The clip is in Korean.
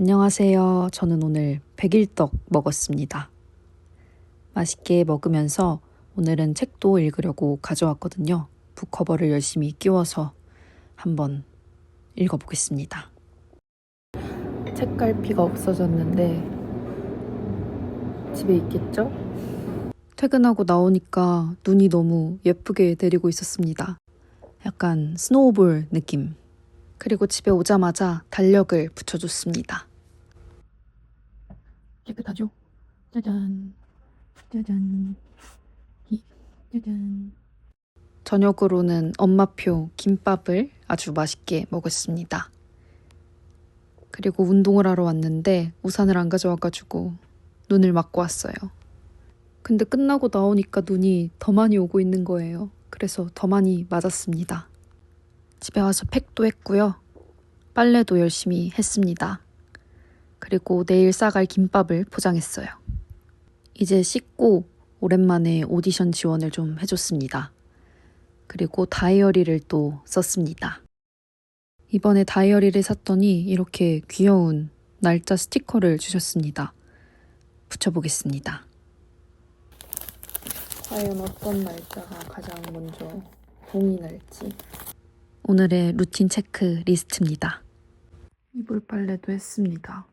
안녕하세요. 저는 오늘 백일떡 먹었습니다. 맛있게 먹으면서 오늘은 책도 읽으려고 가져왔거든요. 북커버를 열심히 끼워서 한번 읽어보겠습니다. 책갈피가 없어졌는데 집에 있겠죠? 퇴근하고 나오니까 눈이 너무 예쁘게 내리고 있었습니다. 약간 스노우볼 느낌. 그리고 집에 오자마자 달력을 붙여줬습니다. 깨끗하죠? 짜잔. 짜잔. 히, 짜잔. 저녁으로는 엄마표 김밥을 아주 맛있게 먹었습니다. 그리고 운동을 하러 왔는데 우산을 안 가져와가지고 눈을 맞고 왔어요. 근데 끝나고 나오니까 눈이 더 많이 오고 있는 거예요. 그래서 더 많이 맞았습니다. 집에 와서 팩도 했고요. 빨래도 열심히 했습니다. 그리고 내일 싸갈 김밥을 포장했어요. 이제 씻고 오랜만에 오디션 지원을 좀 해줬습니다. 그리고 다이어리를 또 썼습니다. 이번에 다이어리를 샀더니 이렇게 귀여운 날짜 스티커를 주셨습니다. 붙여보겠습니다. 과연 어떤 날짜가 가장 먼저 봉이 날지. 오늘의 루틴 체크 리스트입니다. 이불 빨래도 했습니다.